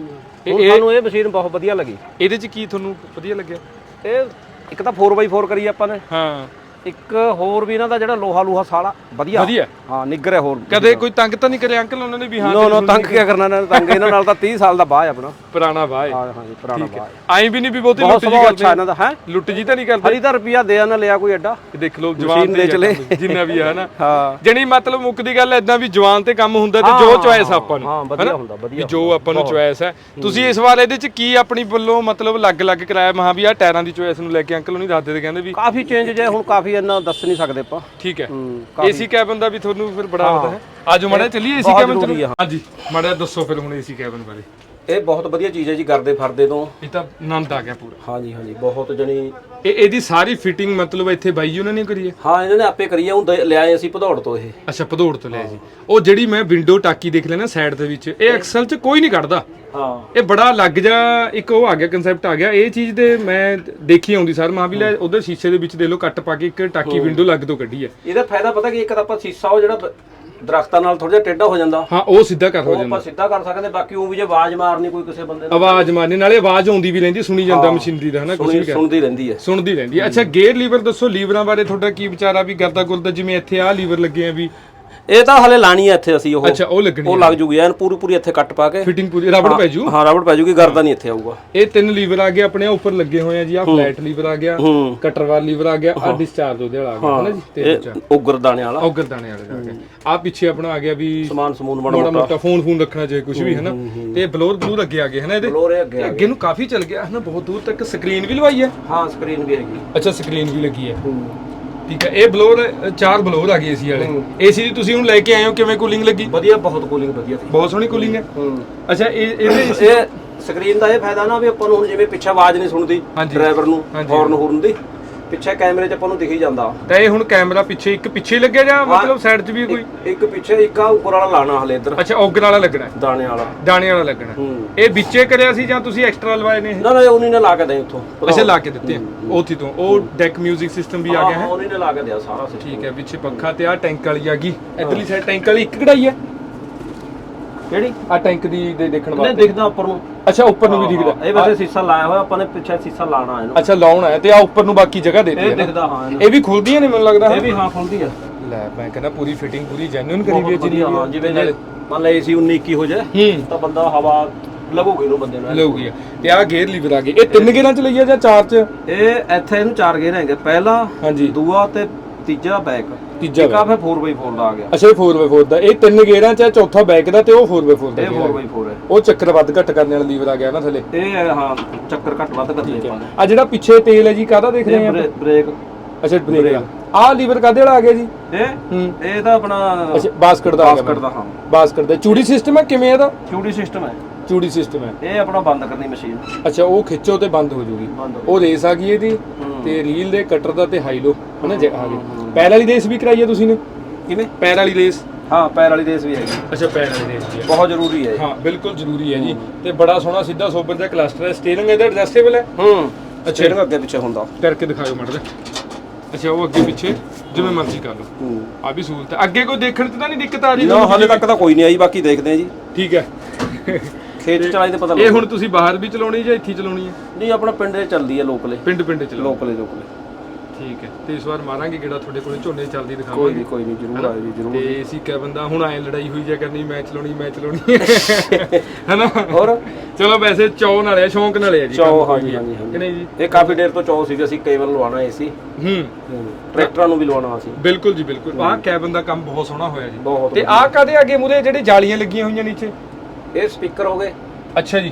ਇਹ ਹੁਣ ਸਾਨੂੰ ਇਹ ਮਸ਼ੀਨ ਬਹੁਤ ਵਧੀਆ ਲੱਗੀ। ਇਹਦੇ ਚ ਕੀ ਤੁਹਾਨੂੰ ਵਧੀਆ ਲੱਗਿਆ? ਇਹ ਇੱਕ ਤਾਂ 4x4 ਕਰੀ ਆਪਾਂ ਨੇ। ਹਾਂ। ਇੱਕ ਹੋਰ ਵੀ ਇਹਨਾਂ ਦਾ ਜਿਹੜਾ ਲੋਹਾ ਲੂਹਾ ਸਾਲਾ ਵਧੀਆ। ਵਧੀਆ। ਹਾਂ ਨਿੱਗਰ ਹੈ ਹੋਰ। ਕਦੇ ਕੋਈ ਤੰਗ ਤਾਂ ਨਹੀਂ ਕਰਿਆ ਅੰਕਲ ਉਹਨਾਂ ਨੇ ਵੀ? ਹਾਂ ਨੋ ਨੋ ਤੰਗ ਕੀ ਕਰਨਾ ਇਹਨਾਂ ਨੇ ਤੰਗ ਇਹਨਾਂ ਨਾਲ ਤਾਂ 30 ਸਾਲ ਦਾ ਬਾਅਦ ਆਪਣਾ। (laughs) ਪੁਰਾਣਾ ਵਾਹ ਹਾਂ। ਹਾਂ ਜੀ ਪੁਰਾਣਾ ਠੀਕ ਹੈ। ਆਈ ਵੀ ਨਹੀਂ ਵੀ ਬਹੁਤੀ ਬਹੁਤ ਲੁੱਟ ਜੀ ਸੁਭਾਅ ਕਰਦੇ। ਇਹਨਾਂ ਦਾ ਹੈ? ਲੁੱਟ ਜੀ ਤਾਂ ਨਹੀਂ ਕਰਦੇ। ਹਰੀ ਤਾਂ ਰੁਪਿਆ ਦੇ ਨਾ ਲਿਆ ਕੋਈ ਐਡਾ। ਇਹ ਦੇਖ ਲਓ ਜਵਾਨ ਮਸ਼ੀਨ ਤੇ ਦੇ ਚਲੇ। ਜਿੰਨਾ ਵੀ ਹੈ ਨਾ ਹਾਂ। ਜਣੀ ਮਤਲਬ ਮੁੱਕਦੀ ਗੱਲ ਐਦਾਂ ਵੀ ਜਵਾਨ ਤੇ ਕੰਮ ਹੁੰਦਾ ਤੇ ਜੋ ਹਾਂ, ਚੁਆਇਸ ਆਪਾਂ ਨੂੰ ਹਾਂ, ਵਧੀਆ ਹਨਾ? ਹੁੰਦਾ, ਵਧੀਆ ਵੀ ਜੋ ਆਪਾਂ ਨੂੰ ਚੁਆਇਸ ਹੈ। ਤੁਸੀਂ ਇਸ ਵਾਰ ਇਹਦੇ ਚ ਕੀ ਆਪਣੀ ਵੱਲੋਂ ਮਤਲਬ ਅਲੱਗ-ਅਲੱਗ ਕਰਾਇਆ? ਮਹਾ ਵੀ ਆ ਟਾਇਰਾਂ ਦੀ ਚੁਆਇਸ ਨੂੰ ਲੈ ਕੇ ਅੰਕਲ ਨੂੰ ਨਹੀਂ ਦੱਸਦੇ ਤੇ ਕਹਿੰਦੇ ਵੀ ਕਾਫੀ ਚੇਂਜ ਜੇ ਹੁਣ ਕਾਫੀ ਇੰਨਾ ਦੱਸ ਨਹੀਂ ਸਕਦੇ ਆਪਾਂ। ਠੀਕ ਹੈ। ਹੂੰ ਏਸੀ ਕੈਬਨ ਦਾ ਵੀ ਤੁਹਾਨੂੰ ਫਿਰ ਬੜਾ ਪਤਾ ਹੈ। ਆਜੋ ਮਾੜਾ ਜਿਹਾ ਚੱਲੀਏ ਏਸੀ ਬਹੁਤ ਕੈਬਨ ਜ਼ਰੂਰੀ ਆ। ਹਾਂਜੀ ਮਾੜਾ ਜਿਹਾ ਦੱਸੋ ਫਿਰ ਹੁਣ ਏਸੀ ਕੈਬਨ ਬਾਰੇ। ਇਹ ਬਹੁਤ ਵਧੀਆ ਚੀਜ਼ ਹੈ ਜੀ ਕਰਦੇ ਫਰਦੇ ਤੋਂ। ਇਹ ਤਾਂ ਆਨੰਦ ਆ ਗਿਆ ਪੂਰਾ। ਹਾਂਜੀ ਹਾਂਜੀ ਬਹੁਤ ਜਣੀ ਇਹ ਇਹਦੀ ਸਾਰੀ ਫਿਟਿੰਗ ਮਤਲਬ ਇੱਥੇ ਬਾਈ ਜੀ ਉਹਨਾਂ ਨੇ ਕਰੀ ਹੈ? ਹਾਂ ਇਹਨਾਂ ਨੇ ਆਪੇ ਕਰੀ ਆ ਹੁਣ ਦ- ਲਿਆਏ ਅਸੀਂ ਭਦੌੜ ਤੋਂ ਇਹ। ਅੱਛਾ ਭਦੌੜ ਤੋਂ ਲਿਆ ਜੀ। ਉਹ ਜਿਹੜੀ ਮੈਂ ਵਿੰਡੋ ਟਾਕੀ ਦੇਖ ਲੈਣਾ ਸਾਈਡ ਦੇ ਵਿੱਚ ਇਹ ਐਕਸਲ 'ਚ ਕੋਈ ਨਹੀਂ ਕੱਢਦਾ। ਹਾਂ। ਇਹ ਬੜਾ ਲੱਗ ਜਾ ਇੱਕ ਉਹ ਆ ਗਿਆ ਕਨਸੈਪਟ ਆ ਗਿਆ। ਇਹ ਚੀਜ਼ ਦੇ ਮੈਂ ਦੇਖੀ ਆਉਂਦੀ ਸਰ ਮਾਂ ਵੀ ਲੈ ਉਧਰ ਸ਼ੀਸ਼ੇ ਦੇ ਵਿੱਚ ਦੇ ਲੋ ਕੱਟ ਪਾ ਕੇ ਇੱਕ ਟਾਕੀ ਵਿੰਡੋ ਲੱਗ ਤੋਂ ਕੱਢੀ ਹੈ। ਇਹਦਾ ਫਾਇਦਾ ਪਤਾ ਕਿ ਇੱਕ ਤਾਂ ਆਪਾਂ ਸੀਸਾ ਉਹ ਜਿਹੜਾ ਦਰਖਤਾਂ ਨਾਲ ਥੋੜਾ ਜਿਹਾ ਟੇਢਾ ਹੋ ਜਾਂਦਾ। ਹਾਂ ਉਹ ਸਿੱਧਾ ਕਰ ਹੋ ਉਹ ਜਾਂਦਾ। ਆਪਾਂ ਸਿੱਧਾ ਕਰ ਸਕਦੇ ਬਾਕੀ ਉਹ ਵੀ ਜੇ ਆਵਾਜ਼ ਮਾਰਨੀ ਕੋਈ ਕਿਸੇ ਬੰਦੇ ਨੂੰ ਆਵਾਜ਼ ਮਾਰਨੇ ਨਾਲੇ ਆਵਾਜ਼ ਆਉਂਦੀ ਵੀ ਰਹਿੰਦੀ ਸੁਣੀ ਜਾਂਦਾ ਮਸ਼ੀਨਰੀ ਦਾ ਹਨਾ ਕੁਝ ਵੀ ਸੁਣੀ ਕਰ ਸੁਣਦੀ ਰਹਿੰਦੀ ਹੈ। ਸੁਣਦੀ ਰਹਿੰਦੀ ਹੈ। ਅੱਛਾ ਗੇਅਰ ਲੀਵਰ ਦੱਸੋ ਲੀਵਰਾਂ ਬਾਰੇ ਤੁਹਾਡਾ ਕੀ ਵਿਚਾਰ ਆ ਵੀ ਗਰਦਾ ਗੁਰਦਾ ਜਿਵੇਂ ਇੱਥੇ ਆਹ ਲੀਵਰ ਲੱਗੇ ਆ ਵੀ ਇਹ ਤਾਂ ਹਲੇ ਲਾਣੀ ਹੈ ਇੱਥੇ ਅਸੀਂ ਉਹ। ਅੱਛਾ ਉਹ ਲੱਗਣੀ ਉਹ ਲੱਗ ਜੂਗੀ ਐਨ ਪੂਰੀ ਪੂਰੀ ਇੱਥੇ ਕੱਟ ਪਾ ਕੇ। ਫਿਟਿੰਗ ਪੂਰੀ ਰਬੜ ਪੈ ਜੂ? ਹਾਂ ਰਬੜ ਪੈ ਜੂਗੀ ਗਰਦਾ ਨਹੀਂ ਇੱਥੇ ਆਊਗਾ। ਇਹ ਤਿੰਨ ਲੀਵਰ ਆ ਗਏ ਆਪਣੇ ਉੱਪਰ ਲੱਗੇ ਹੋਏ ਆ ਜੀ ਆ ਫਲੈਟ ਲੀਵਰ ਆ ਗਿਆ ਹੂੰ। ਕਟਰ ਵਾਲਾ ਲੀਵਰ ਆ ਗਿਆ ਆ ਡਿਸਚਾਰਜ ਉਹਦੇ ਵਾਲਾ ਆ ਗਿਆ ਹਨਾ ਜੀ ਤੇ ਇਹ ਉਗਰ ਦਾਣੇ ਵਾਲਾ। ਔਗਰ ਦਾਣੇ ਵਾਲਾ ਆ ਗਿਆ ਆ ਪਿੱਛੇ ਆਪਣਾ ਆ ਗਿਆ ਵੀ ਸਮਾਨ ਸਮੂਨ ਬਣਾ ਮੋਟਾ। ਫੋਨ ਫੋਨ ਰੱਖਣਾ ਚਾਹੀਏ ਕੁਝ ਵੀ ਹਨਾ। ਤੇ ਬਲੌਰ ਬਲੂਰ ਅੱਗੇ ਆ ਗਏ ਹਨਾ ਇਹਦੇ? ਲੋਰੇ ਅੱਗੇ ਅੱਗੇ ਨੂੰ ਕਾਫੀ ਚੱਲ ਗਿਆ ਹਨਾ ਬਹੁਤ ਦੂਰ ਤੱਕ। ਸਕਰੀਨ ਵੀ ਲਵਾਈ ਹੈ? ਹਾਂ ਸਕਰੀਨ ਵੀ ਹੈਗੀ। ਅੱਛਾ ਸਕਰੀਨ ਵੀ ਲੱਗੀ ਹੈ। ਠੀਕ ਹੈ ਇਹ ਬਲੌਰ ਚਾਰ ਬਲੌਰ ਆ ਗਏ ਏਸੀ ਵਾਲੇ। ਏਸੀ ਦੀ ਤੁਸੀਂ ਹੁਣ ਲੈ ਕੇ ਆਏ ਹੋ ਕਿਵੇਂ ਕੂਲਿੰਗ ਲੱਗੀ? ਵਧੀਆ ਬਹੁਤ ਕੂਲਿੰਗ ਵਧੀਆ ਸੀ। ਬਹੁਤ ਸੋਹਣੀ ਕੂਲਿੰਗ ਹੈ। ਅੱਛਾ ਇਹ ਇਹਦੇ ਇਹ ਸਕਰੀਨ ਦਾ ਇਹ ਫਾਇਦਾ ਨਾ ਵੀ ਆਪਾਂ ਨੂੰ ਹੁਣ ਜਿਵੇਂ ਪਿੱਛੇ ਆਵਾਜ਼ ਨਹੀਂ ਸੁਣਦੀ। ਡਰਾਈਵਰ ਨੂੰ। ਹੌਰਨ ਹੂਰਨ ਦੀ। ਪਿੱਛੇ ਕੈਮਰੇ 'ਚ ਆਪਾਂ ਨੂੰ ਦਿਖੀ ਜਾਂਦਾ। ਤਾਂ ਇਹ ਹੁਣ ਕੈਮਰਾ ਪਿੱਛੇ ਇੱਕ ਪਿੱਛੇ ਲੱਗਿਆ ਜਾਂ ਮਤਲਬ ਸਾਈਡ 'ਚ ਵੀ ਕੋਈ? ਇੱਕ ਪਿੱਛੇ ਇੱਕ ਆ ਉੱਪਰ ਵਾਲਾ ਲਾਣਾ ਹਲੇ ਇੱਧਰ। ਅੱਛਾ ਔਗਰ ਵਾਲਾ ਲੱਗਣਾ ਹੈ, ਦਾਣੇ ਵਾਲਾ। ਦਾਣੇ ਵਾਲਾ ਲੱਗਣਾ ਹੈ। ਹੂੰ। ਇਹ ਵਿੱਚੇ ਕਰਿਆ ਸੀ ਜਾਂ ਤੁਸੀਂ ਐਕਸਟਰਾ ਲਵਾਏ ਨੇ ਇਹ? ਨਾ ਨਾ ਉਹਨੀ ਨੇ ਲਾ ਕੇ ਦੇ ਉੱਥੋਂ। ਅੱਛਾ ਲਾ ਕੇ ਦਿੱਤੇ ਆ। ਉਥੀ ਤੋਂ ਉਹ ਡੈਕ 뮤직 ਸਿਸਟਮ ਵੀ ਆ ਗਿਆ ਹੈ? ਉਹਨੀ ਨੇ ਲਾ ਕੇ ਦਿਆ ਸਾਰਾ system। ਠੀਕ ਹੈ ਪਿੱਛੇ ਪੱਖਾ ਤੇ ਆ ਟੈਂਕ ਵਾਲੀ ਆ ਗਈ। ਇਧਰਲੀ ਸਾਈਡ ਟੈਂਕ ਵਾਲੀ ਇੱਕ ਕਢਾਈ ਹੈ? ਕਿਹੜੀ? ਆ ਟੈਂਕ ਦੀ ਦੇ ਦੇਖਣ ਨਹੀਂ ਵਾਸਤੇ। ਦਿਖਦਾ ਉੱਪਰ ਨੂੰ। ਅੱਛਾ ਉੱਪਰ ਨੂੰ ਵੀ ਦਿਖਦਾ ਇਹ ਵੈਸੇ ਸੀਸਾ ਲਾਇਆ ਹੋਇਆ ਆਪਾਂ ਨੇ ਪਿੱਛੇ ਸੀਸਾ ਲਾਣਾ ਇਹਨੂੰ। ਅੱਛਾ ਲਾਉਣਾ ਹੈ ਤੇ ਆ ਉੱਪਰ ਨੂੰ ਬਾਕੀ ਜਗ੍ਹਾ ਦੇ ਦਿੱਤੀ ਹੈ ਨਾ। ਦਿਖਦਾ ਹਾਂ ਇਹਨੂੰ। ਇਹ ਵੀ ਖੁੱਲਦੀਆਂ ਨੇ ਮੈਨੂੰ ਲੱਗਦਾ ਇਹ ਵੀ ਹਾਂ ਖੁੱਲਦੀ ਆ। ਲੈ ਮੈਂ ਕਹਿੰਦਾ ਪੂਰੀ ਫਿਟਿੰਗ ਪੂਰੀ ਜੈਨੂਇਨ ਕਰੀ ਵੀ ਹੈ ਬਹੁਤ ਜਿੰਨੀ ਵਧੀਆ ਹਾਂ ਜਿਵੇਂ ਜੇ ਮੰਨ ਲੈ ਏਸੀ 19 21 ਹੋ ਜਾਏ ਹੂੰ। ਤਾਂ ਬੰਦਾ ਹਵਾ ਲੱਗੂਗੀ ਇਹਨੂੰ ਬੰਦੇ ਨੂੰ। ਲਊਗੀ ਆ। ਤੇ ਆ ਗੇਅਰ ਲੀਵਰ ਆ ਗਏ ਇਹ ਤਿੰਨ ਗੇਅਰਾਂ ਚ ਲਈਆ ਜਾਂ ਚਾਰ ਚ? ਇਹ ਇੱਥੇ ਇਹਨੂੰ ਚਾਰ ਗੇਅਰ ਹੈਗੇ। ਪਹਿਲਾ ਹਾਂਜੀ। ਦੂਆ ਤੇ ਤੀਜਾ ਬੈਕ ਤੀਜਾ ਇੱਕ ਆ ਫਿਰ 4x4 ਦਾ ਆ ਗਿਆ। ਅੱਛਾ ਇਹ 4x4 ਦਾ। ਇਹ ਤਿੰਨ ਗੇਅਰਾਂ ਚ ਆ, ਚੌਥਾ ਬੈਕ ਦਾ ਤੇ ਉਹ 4x4 ਦਾ ਇਹ gear ਆ। 4x4 ਹੈ। ਉਹ ਚੱਕਰ ਵੱਧ ਘੱਟ ਕਰਨ ਵਾਲਾ ਲੀਵਰ ਆ ਗਿਆ ਨਾ ਥੱਲੇ। ਇਹ ਹੈ, ਹਾਂ ਚੱਕਰ ਘੱਟ ਵੱਧ ਕਰਦੇ ਆਪਾਂ ਆ ਜਿਹੜਾ ਪਿੱਛੇ ਤੇਲ ਹੈ ਜੀ ਕਾਹਦਾ ਦੇਖ ਰਹੇ ਇਹ ਆ ਬ੍ਰੇ- ਬ੍ਰੇਕ। ਅੱਛਾ ਬ੍ਰੇਕ ਦਾ ਆ ਲੀਵਰ ਕਾਹਦੇ ਵਾਲਾ ਆ ਗਿਆ ਜੀ? ਇਹ? ਹੂੰ। ਇਹ ਤਾਂ ਆਪਣਾ ਅੱਛਾ ਬਾਸਕਟ ਦਾ ਆ ਗਿਆ। ਬਾਸਕਟ ਦਾ ਹਾਂ। ਬਾਸਕਟ ਦਾ। ਚੂੜੀ ਸਿਸਟਮ ਹੈ ਕਿਵੇਂ ਇਹਦਾ? ਕਿਊਡੀ ਸਿਸਟਮ ਹੈ। ਚੂੜੀ ਸਿਸਟਮ ਹੈ। ਇਹ ਆਪਣਾ ਬੰਦ ਕਰਨੀ ਮਸ਼ੀਨ। ਅੱਛਾ ਉਹ ਖਿੱਚੋ ਤੇ ਬੰਦ ਹੋ ਜੂਗੀ। ਬੰਦ ਹੋ ਉਹ ਰੇਸ ਆ ਗਈ ਇਹਦੀ। ਹੂੰ। ਤੇ ਰੀਲ ਦੇ ਕਟਰ ਦਾ ਤੇ ਹਾਈ ਲੋ ਹਨਾ ਜੇ ਆ ਗਈ ਪੈਰ ਵਾਲੀ ਰੇਸ ਵੀ ਕਰਾਈ ਹੈ ਤੁਸੀਂ ਨੇ? ਕਿਵੇਂ? ਪੈਰ ਵਾਲੀ ਰੇਸ ਹਾਂ ਪੈਰ ਵਾਲੀ ਰੇਸ ਵੀ ਹੈਗੀ। ਅੱਛਾ ਪੈਰ ਵਾਲੀ ਰੇਸ ਵੀ ਹੈ। ਬਹੁਤ ਜ਼ਰੂਰੀ ਹੈ ਇਹ। ਹਾਂ ਬਿਲਕੁਲ ਜ਼ਰੂਰੀ ਹੈ ਜੀ। ਤੇ ਬੜਾ ਸੋਹਣਾ ਸਿੱਧਾ ਸੋਬਰ ਦਾ ਕਲਸਟਰ ਹੈ। ਸਟੀਅਰਿੰਗ ਇਹਦਾ ਐਡਜਸਟੇਬਲ ਹੈ? ਹੂੰ। ਅੱਛਾ। ਇਹਨੂੰ ਅੱਗੇ ਪਿੱਛੇ ਹੁੰਦਾ। ਕਰਕੇ ਦਿਖਾਓ ਮੜ ਅੱਛਾ ਉਹ ਅੱਗੇ ਪਿੱਛੇ ਜਿਵੇਂ ਮਰਜ਼ੀ ਕਰ ਲਓ। ਹੂੰ। ਆ ਵੀ ਸਹੂਲਤ ਹੈ। ਅੱਗੇ ਕੋਈ ਦੇਖਣ ਚ ਤਾਂ ਨਹੀਂ ਦਿੱਕਤ ਆ ਰਹੀ ਨਾ ਤੁਹਾਨੂੰ? ਹਾਲੇ ਤੱਕ ਤਾਂ ਕੋਈ ਨਹੀਂ ਆਈ ਬਾਕੀ ਦੇਖਦੇ ਆ ਜੀ। ਠੀਕ ਹੈ। ਖੇਤ ਚ ਚਲਾਈ ਤੇ ਪਤਾ ਇਹ ਹੁਣ ਤੁਸੀਂ ਬਾਹਰ ਵੀ ਚਲਾਉਣੀ ਜਾਂ ਇੱਥੇ ਹੀ ਚਲਾਉਣੀ ਹੈ? ਨਹੀਂ ਆਪਣਾ ਪਿੰਡ ਦੇ ਚੱਲਦੀ ਹੈ ਲੋਕਲੇ ਪਿੰਡ ਪਿੰਡ ਚਲਾਉਣੀ। ਲੋਕਲੇ ਲੋਕਲੇ ਠੀਕ ਹੈ। ਤੇ ਇਸ ਵਾਰ ਮਾਰਾਂਗੇ ਕਿਹੜਾ ਤੁਹਾਡੇ ਕੋਲੇ ਝੋਨੇ ਚੱਲਦੀ ਕੋਈ ਦਿਖਾਵਾਂਗੇ ਨਹੀਂ ਕੋਈ ਨਹੀਂ ਜ਼ਰੂਰ ਆਇਓ ਜੀ ਜ਼ਰੂਰ ਤੇ ਅਸੀਂ ਕਿਹਾ ਬੰਦਾ ਹੁਣ ਆਏ ਲੜਾਈ ਹੋਈ ਜਾਂ ਕਰਨੀ ਮੈਂ ਚਲਾਉਣੀ ਮੈਂ ਚਲਾਉਣੀ ਹੈਨਾ? (laughs) ਹੋਰ? ਚਲੋ ਵੈਸੇ ਚੌ ਨਾਲੇ ਆ ਸ਼ੌਂਕ ਨਾਲੇ ਆ ਜੀ ਚੌ ਕੰਮ ਹਾਂਜੀ ਕੋਈ ਹਾਂਜੀ ਕਿ ਹਾਂਜੀ ਨਹੀਂ ਜੀ? ਇਹ ਕਾਫੀ ਦੇਰ ਤੋਂ ਚੌ ਸੀਗਾ ਅਸੀਂ ਕੇਬਲ ਲਵਾਉਣਾ ਏ ਸੀ। ਹੂੰ। ਟਰੈਕਟਰਾਂ ਨੂੰ ਵੀ ਲਵਾਉਣਾ ਸੀ ਬਿਲਕੁਲ ਜੀ ਬਿਲਕੁਲ। ਆਹ ਕੈਬਨ ਦਾ ਕੰਮ ਬਹੁਤ ਸੋਹਣਾ ਹੋਇਆ ਜੀ। ਬਹੁਤ ਤੇ ਆਹ ਕਾਦੇ ਅੱਗੇ ਮੂਰੇ ਜਿਹੜੇ ਜਾਲੀਆਂ ਲੱਗੀਆਂ ਹੋਈਆਂ ਨੀਚੇ? ਇਹ ਸਪੀਕਰ ਹੋ ਗਏ। ਅੱਛਾ ਜੀ।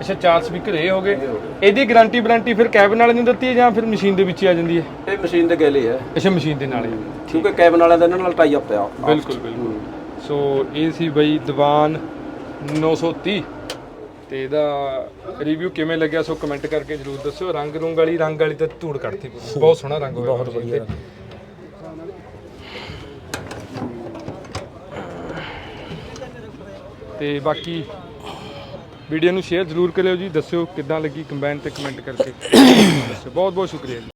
ਅੱਛਾ ਚਾਰ ਸਪੀਕਰ ਇਹ ਹੋ ਗਏ। ਇਹਦੀ ਗਾਰੰਟੀ ਵਾਰੰਟੀ ਫਿਰ ਕੈਬਨ ਵਾਲੇ ਨੂੰ ਦਿੱਤੀ ਹੈ ਜਾਂ ਫਿਰ ਮਸ਼ੀਨ ਦੇ ਵਿੱਚ ਹੀ ਆ ਜਾਂਦੀ ਹੈ? ਇਹ ਮਸ਼ੀਨ ਦੇ ਗੇਲੇ ਹੈ। ਅੱਛਾ ਮਸ਼ੀਨ ਦੇ ਨਾਲ ਹੀ। ਕਿਉਂਕਿ ਕੈਬਨ ਵਾਲਿਆਂ ਦਾ ਇਹਨਾਂ ਨਾਲ ਟਾਈ ਅਪ ਆ। ਬਿਲਕੁਲ ਬਿਲਕੁਲ। ਸੋ ਇਹ ਸੀ ਬਈ ਦੀਵਾਨ 930 ਤੇ ਇਹਦਾ ਰਿਵਿਊ ਕਿਵੇਂ ਲੱਗਿਆ ਸੋ ਕਮੈਂਟ ਕਰਕੇ ਜਰੂਰ ਦੱਸਿਓ। ਰੰਗ ਰੁੰਗ ਵਾਲੀ ਰੰਗ ਵਾਲੀ ਤਾਂ ਧੂੜ ਕੱਢਤੀ। ਬਹੁਤ ਸੋਹਣਾ ਰੰਗ ਹੋਇਆ ਬਹੁਤ ਵਧੀਆ ਤੇ ਬਾਕੀ ਵੀਡੀਓ ਨੂੰ ਸ਼ੇਅਰ ਜਰੂਰ ਕਰਿਓ ਜੀ ਦੱਸਿਓ ਕਿੱਦਾਂ ਲੱਗੀ ਕੰਬਾਈਨ ਤੇ ਕਮੈਂਟ ਕਰਕੇ। (coughs) ਦੱਸਿਓ ਬਹੁਤ ਬਹੁਤ ਸ਼ੁਕਰੀਆ ਜੀ।